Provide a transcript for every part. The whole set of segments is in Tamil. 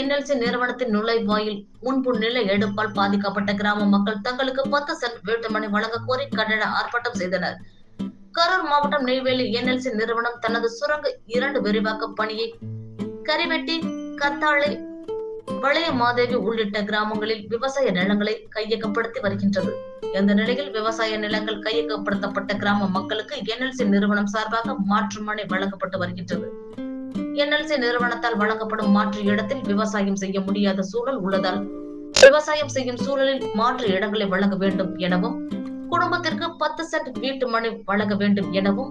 என்எல்சி நிறுவனத்தின் நுழைவாயில் முன்பு நில எடுப்பால் பாதிக்கப்பட்ட கிராம மக்கள் தங்களுக்கு பத்து சென்ட் வீட்டுமனை வழங்க கோரி கண்டன ஆர்ப்பாட்டம் செய்தனர். கரூர் மாவட்டம் நெய்வேலி என்எல்சி நிறுவனம் தனது சுரங்க இரண்டு விரிவாக்க பணியை கரிவெட்டி கத்தாழை வளைய மாதேவி உள்ளிட்ட கிராமங்களில் விவசாய நிலங்களை கையகப்படுத்தி வருகின்றது. இந்த நிலையில் விவசாய நிலங்கள் கையகப்படுத்தப்பட்ட கிராம மக்களுக்கு என்எல்சி நிறுவனம் சார்பாக மாற்று மனை வழங்கப்பட்டு வருகின்றது. என்எல்சி நிறுவனத்தால் வழங்கப்படும் மாற்று இடத்தில் விவசாயம் செய்ய முடியாத சூழல் உள்ளதால் விவசாயம் செய்யும் சூழலில் மாற்று இடங்களை வழங்க வேண்டும் எனவும் குடும்பத்திற்கு பத்து சென்ட் வீட்டு மனை வழங்க வேண்டும் எனவும்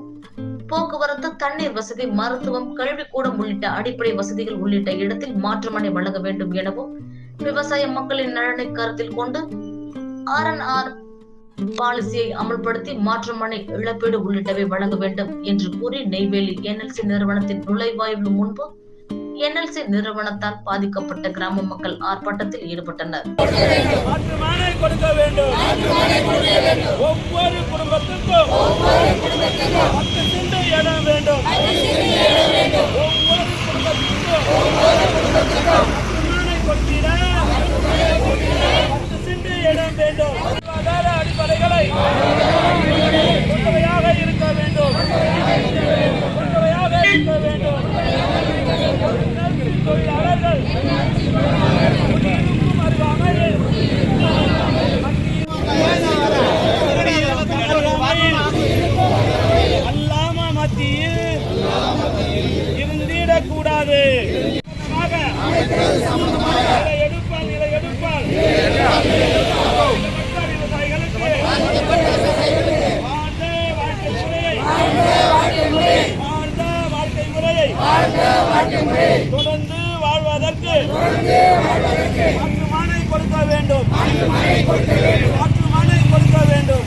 போக்குவரத்து தண்ணீர் வசதி மருத்துவம் கல்விக்கூடம் உள்ளிட்ட அடிப்படை வசதிகள் உள்ளிட்ட இடத்தில் மாற்று மனை வழங்க வேண்டும் எனவும் விவசாய மக்களின் நலனை கருத்தில் கொண்டு ஆர் என் ஆர் பாலிசியை அமல்படுத்தி மாற்று இழப்பீடு உள்ளிட்டவை வழங்க வேண்டும் என்று கூறி நெய்வேலி என்எல்சி நிறுவனத்தின் நுழைவாயில் முன்பு என்எல்சி நிறுவனத்தால் பாதிக்கப்பட்ட கிராம மக்கள் ஆர்ப்பாட்டத்தில் ஈடுபட்டனர். ஒவ்வொரு குடும்பத்திற்கும் பத்து சென்ட் இடம் வேண்டும் ஒவ்வொரு குடும்பத்துக்கும் மாற்றுமானை கொடுத்திட பத்து சென்ட் இடம் வேண்டும் பொருளாதார அடிப்படைகளை கொண்டவையாக இருக்க வேண்டும் கொண்டவையாக இருக்க வேண்டும் தொழிலாளர்கள் எடுப்பால் நிலை எடுப்பால் மக்கள் வாழ்க்கை முறையை மானை கொடுக்க வேண்டும் மாற்று மானை கொடுக்க வேண்டும். மாற்று மானை கொடுக்க வேண்டும்.